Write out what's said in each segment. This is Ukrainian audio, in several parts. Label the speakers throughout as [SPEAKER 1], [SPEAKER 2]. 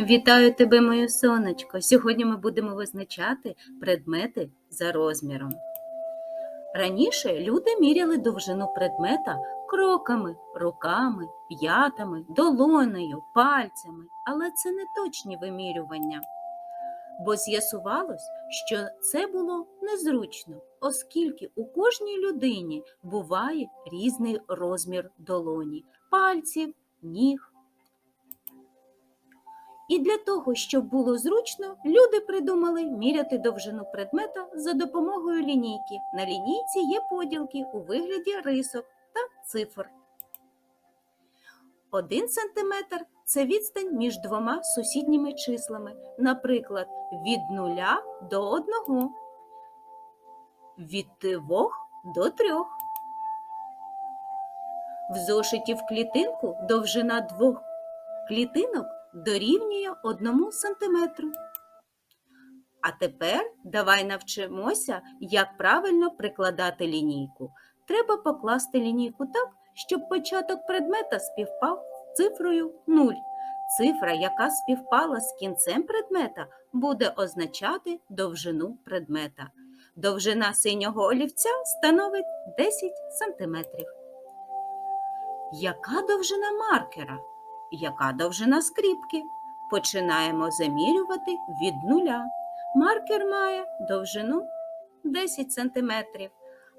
[SPEAKER 1] Вітаю тебе, моє сонечко. Сьогодні ми будемо визначати предмети за розміром. Раніше люди міряли довжину предмета кроками, руками, п'ятами, долонею, пальцями, але це не точні вимірювання. Бо з'ясувалось, що це було незручно, оскільки у кожній людині буває різний розмір долоні, пальців, ніг. І для того, щоб було зручно, люди придумали міряти довжину предмета за допомогою лінійки. На лінійці є поділки у вигляді рисок та цифр. Один сантиметр – це відстань між двома сусідніми числами, наприклад, від нуля до одного, від двох до трьох. В зошиті в клітинку довжина двох клітинок дорівнює одному сантиметру. А тепер давай навчимося, як правильно прикладати лінійку. Треба покласти лінійку так, щоб початок предмета співпав з цифрою 0. Цифра, яка співпала з кінцем предмета, буде означати довжину предмета. Довжина синього олівця становить 10 сантиметрів. Яка довжина маркера? Яка довжина скріпки? Починаємо замірювати від нуля. Маркер має довжину 10 см,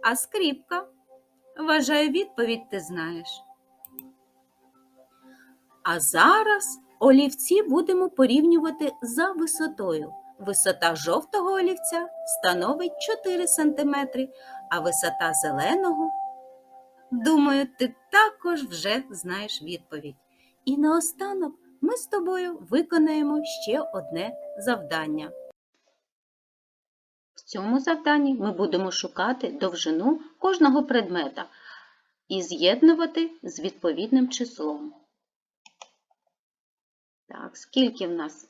[SPEAKER 1] а скріпка, вважаю, відповідь ти знаєш. А зараз олівці будемо порівнювати за висотою. Висота жовтого олівця становить 4 см, а висота зеленого, думаю, ти також вже знаєш відповідь. І наостанок ми з тобою виконаємо ще одне завдання. В цьому завданні ми будемо шукати довжину кожного предмета і з'єднувати з відповідним числом. Так, скільки в нас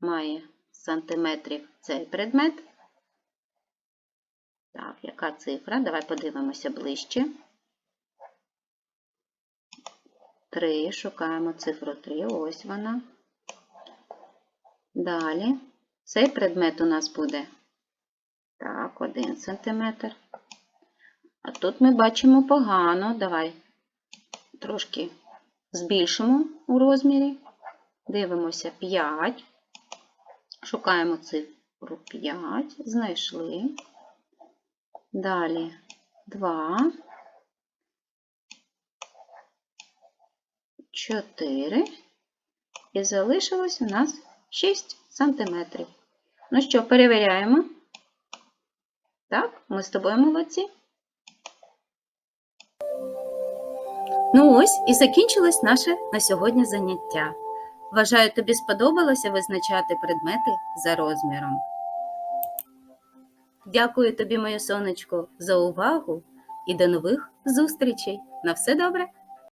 [SPEAKER 1] має сантиметрів цей предмет? Так, яка цифра? Давай подивимося ближче. 3, шукаємо цифру 3, ось вона. Далі цей предмет у нас буде так, 1 см. А тут ми бачимо погано. Давай трошки збільшимо у розмірі. Дивимося 5. Шукаємо цифру 5, знайшли. Далі 2. 4 і залишилось у нас 6 сантиметрів. Ну що, перевіряємо. Так, ми з тобою молодці. Ну ось і закінчилось наше на сьогодні заняття. Вважаю, тобі сподобалося визначати предмети за розміром. Дякую тобі, моє сонечко, за увагу і до нових зустрічей. На все добре!